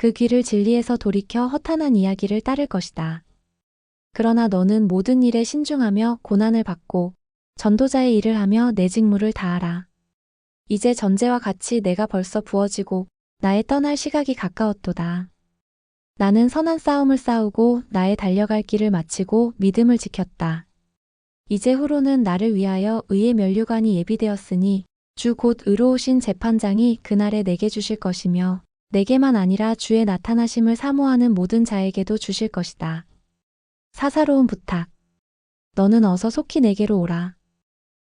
그 귀를 진리에서 돌이켜 허탄한 이야기를 따를 것이다. 그러나 너는 모든 일에 신중하며 고난을 받고 전도자의 일을 하며 내 직무를 다하라. 이제 전제와 같이 내가 벌써 부어지고 나의 떠날 시각이 가까웠도다. 나는 선한 싸움을 싸우고 나의 달려갈 길을 마치고 믿음을 지켰다. 이제 후로는 나를 위하여 의의 면류관이 예비되었으니 주 곧 의로우신 재판장이 그날에 내게 주실 것이며 내게만 아니라 주의 나타나심을 사모하는 모든 자에게도 주실 것이다. 사사로운 부탁. 너는 어서 속히 내게로 오라.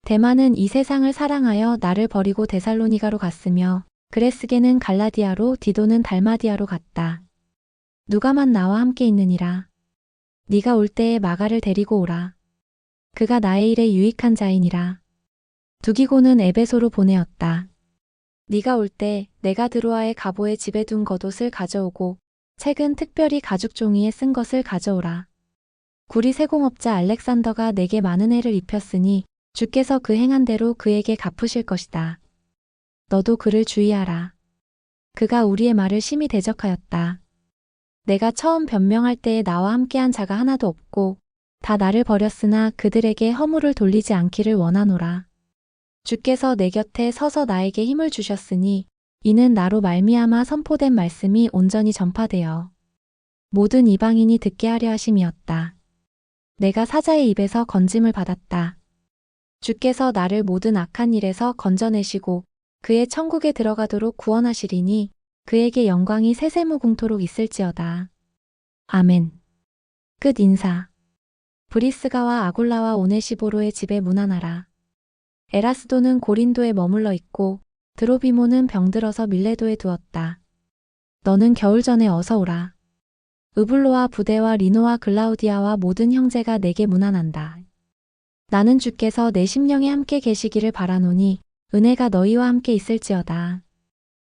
대만은 이 세상을 사랑하여 나를 버리고 데살로니가로 갔으며 그레스게는 갈라디아로 디도는 달마디아로 갔다. 누가만 나와 함께 있느니라. 네가 올 때에 마가를 데리고 오라. 그가 나의 일에 유익한 자이니라. 두기고는 에베소로 보내었다. 네가 올 때 내가 드로아의 가보의 집에 둔 겉옷을 가져오고 책은 특별히 가죽 종이에 쓴 것을 가져오라. 구리 세공업자 알렉산더가 내게 많은 해를 입혔으니 주께서 그 행한 대로 그에게 갚으실 것이다. 너도 그를 주의하라. 그가 우리의 말을 심히 대적하였다. 내가 처음 변명할 때에 나와 함께한 자가 하나도 없고 다 나를 버렸으나 그들에게 허물을 돌리지 않기를 원하노라. 주께서 내 곁에 서서 나에게 힘을 주셨으니 이는 나로 말미암아 선포된 말씀이 온전히 전파되어 모든 이방인이 듣게 하려 하심이었다. 내가 사자의 입에서 건짐을 받았다. 주께서 나를 모든 악한 일에서 건져내시고 그의 천국에 들어가도록 구원하시리니 그에게 영광이 세세무궁토록 있을지어다. 아멘. 끝 인사. 브리스가와 아굴라와 오네시보로의 집에 문안하라. 에라스도는 고린도에 머물러 있고 드로비모는 병들어서 밀레도에 두었다. 너는 겨울 전에 어서 오라. 으블로와 부대와 리노와 글라우디아와 모든 형제가 내게 문안한다. 나는 주께서 내 심령에 함께 계시기를 바라노니 은혜가 너희와 함께 있을지어다.